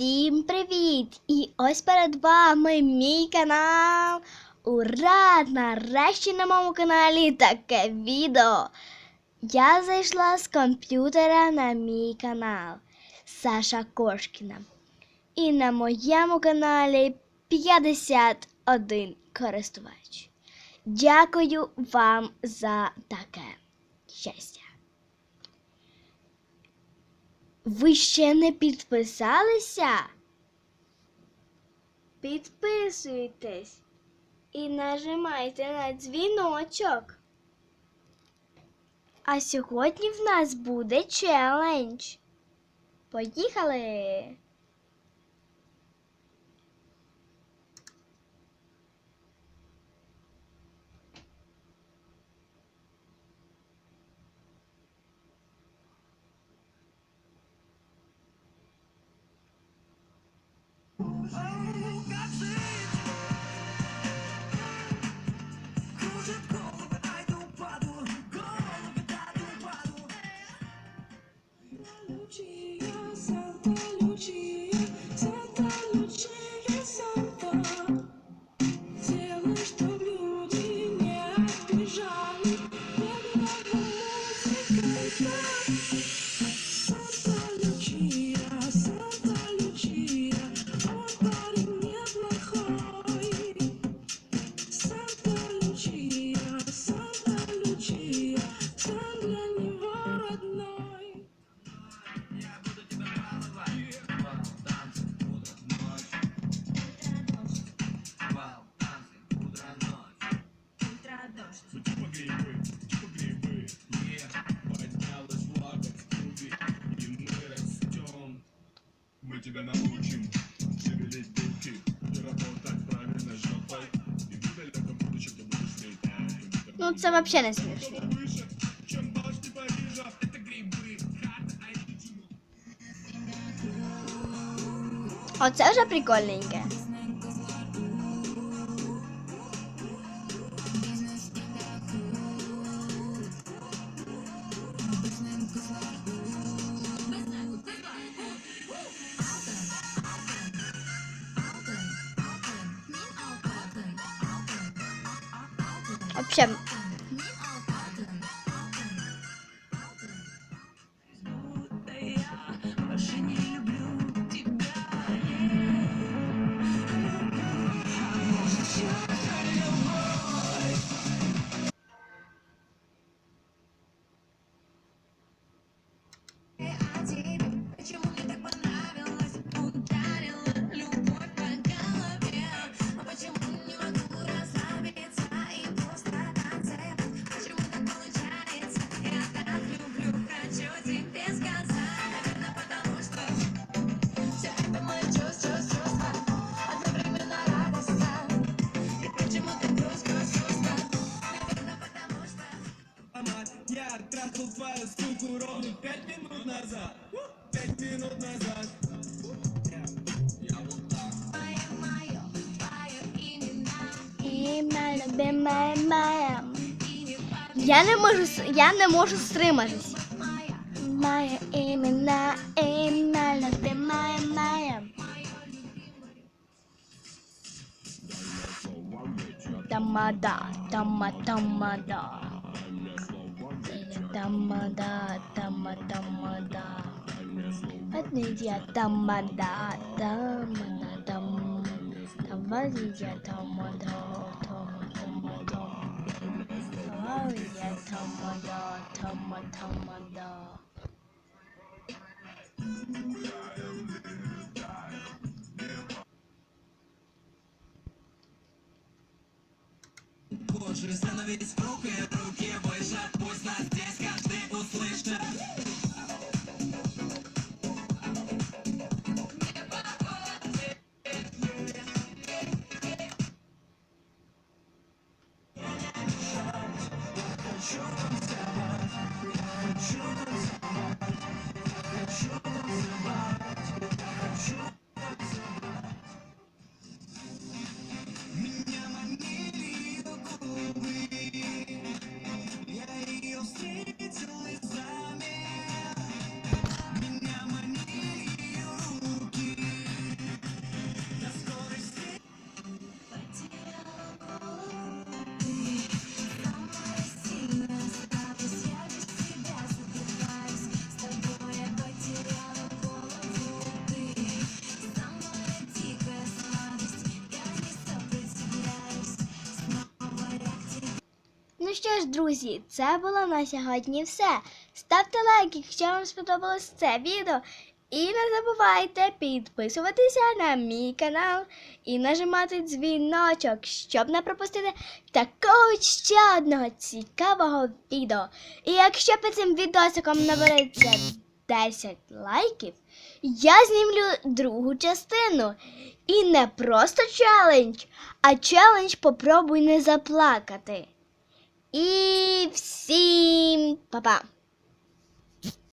Всім привіт! І ось перед вами мій канал. Ура! Нарешті на моєму каналі таке відео. Я зайшла з комп'ютера на мій канал Саша Кошкіна. І на моєму каналі 51 користувач. Дякую вам за таке щастя. Ви ще не підписалися? Підписуйтесь і нажимайте на дзвіночок. А сьогодні в нас буде челендж. Поїхали! Oh, gotcha! тебя научим шевелить духи и работать правильно жопой. И недалеко будущем ты будешь светить. Ну, это вообще не смешно. Оце вже прикольненьке. 抱歉。Твою суку ровно пять минут назад. Пять минут назад. Я не можу, я не можу стриматись. Моє імена, імена, любима моя. Тамада, тама, тамада. Тамада, тама, тамада. Однидя, тамада, тамада, там. Тамадия, тамада, тама, тамада. Тамадия, тамада, тама, тамада. Боже, становись в руки, пусть нас здесь Children's heart, children's heart Ну що ж, друзі, це було на сьогодні все. Ставте лайк, якщо вам сподобалось це відео. І не забувайте підписуватися на мій канал і нажимати дзвіночок, щоб не пропустити такого ще одного цікавого відео. І якщо під цим відосиком набереться 10 лайків, я знімлю другу частину. І не просто челендж, а челендж попробуй не заплакати. І всім па-па!